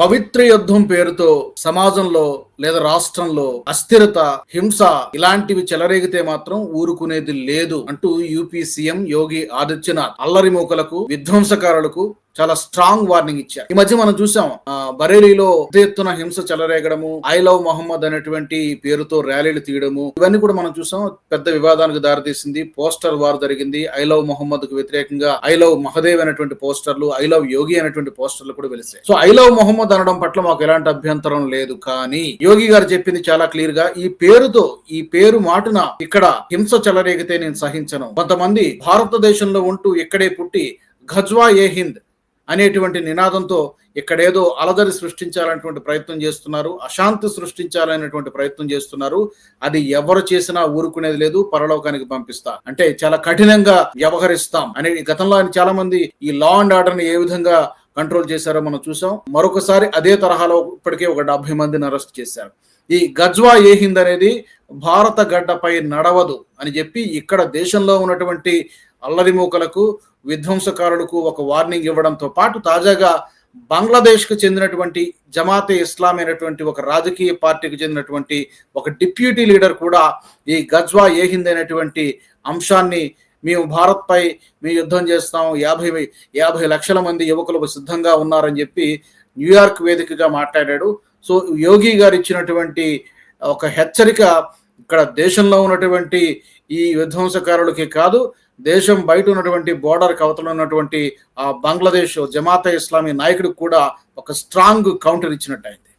పవిత్ర యుద్ధం పేరుతో సమాజంలో లేదా రాష్ట్రంలో అస్థిరత హింస ఇలాంటివి చెలరేగితే మాత్రం ఊరుకునేది లేదు అంటూ యూపీ సీఎం యోగి ఆదిత్యనాథ్ అల్లరిమూకలకు విధ్వంసకారులకు చాలా స్ట్రాంగ్ వార్నింగ్ ఇచ్చారు. ఈ మధ్య మనం చూసాం బరేలీలో ఎత్తున హింస చెలరేగడము ఐ లవ్ మొహమ్మద్ అనేటువంటి పేరుతో ర్యాలీలు తీయడము ఇవన్నీ కూడా మనం చూసాం. పెద్ద వివాదానికి దారితీసింది పోస్టర్ వార్ జరిగింది. ఐ లవ్ మొహమ్మద్కు వ్యతిరేకంగా ఐ లవ్ మహదేవ్ అనేటువంటి పోస్టర్లు ఐ లవ్ యోగి అనేటువంటి పోస్టర్లు కూడా వెలిసాయి. సో ఐ లవ్ మొహమ్మద్ అనడం పట్ల మాకు ఎలాంటి అభ్యంతరం లేదు. కానీ యోగి గారు చెప్పింది చాలా క్లియర్గా ఈ పేరుతో ఈ పేరు మాటున ఇక్కడ హింస చెలరేగితే నేను సహించను. కొంతమంది భారతదేశంలో ఉంటూ ఇక్కడే పుట్టి ఘజ్వా ఏ హింద్? అనేటువంటి నినాదంతో ఇక్కడేదో అలదరి సృష్టించాలనేటువంటి ప్రయత్నం చేస్తున్నారు అశాంతి సృష్టించాలనేటువంటి ప్రయత్నం చేస్తున్నారు. అది ఎవరు చేసినా ఊరుకునేది లేదు పరలోకానికి పంపిస్తా. అంటే చాలా కఠినంగా వ్యవహరిస్తాం అనే గతంలో ఆయన చాలా మంది ఈ లా అండ్ ఆర్డర్ని ఏ విధంగా కంట్రోల్ చేశారో మనం చూసాం. మరొకసారి అదే తరహాలో ఇప్పటికే ఒక డెబ్బై మందిని అరెస్ట్ చేశారు. ఈ గజ్వా ఏ హింద్ అనేది భారత గడ్డపై నడవదు అని చెప్పి ఇక్కడ దేశంలో ఉన్నటువంటి అల్లరి మూకలకు విధ్వంసకారులకు ఒక వార్నింగ్ ఇవ్వడంతో పాటు తాజాగా బంగ్లాదేశ్కు చెందినటువంటి జమాతే ఇస్లాం అయినటువంటి ఒక రాజకీయ పార్టీకి చెందినటువంటి ఒక డిప్యూటీ లీడర్ కూడా ఈ గజ్వా ఏహింద్ అనేటువంటి అంశాన్ని మేము భారత్పై మేము యుద్ధం చేస్తాం యాభై యాభై లక్షల మంది యువకులు సిద్ధంగా ఉన్నారని చెప్పి న్యూయార్క్ వేదికగా మాట్లాడాడు. సో యోగి గారు ఇచ్చినటువంటి ఒక హెచ్చరిక ఇక్కడ దేశంలో ఉన్నటువంటి ఈ విధ్వంసకారులకి కాదు దేశం బయట ఉన్నటువంటి బోర్డర్ కవతలో ఉన్నటువంటి ఆ బంగ్లాదేశ్ జమాతా ఇస్లామీ నాయకుడికి కూడా ఒక స్ట్రాంగ్ కౌంటర్ ఇచ్చినట్టయింది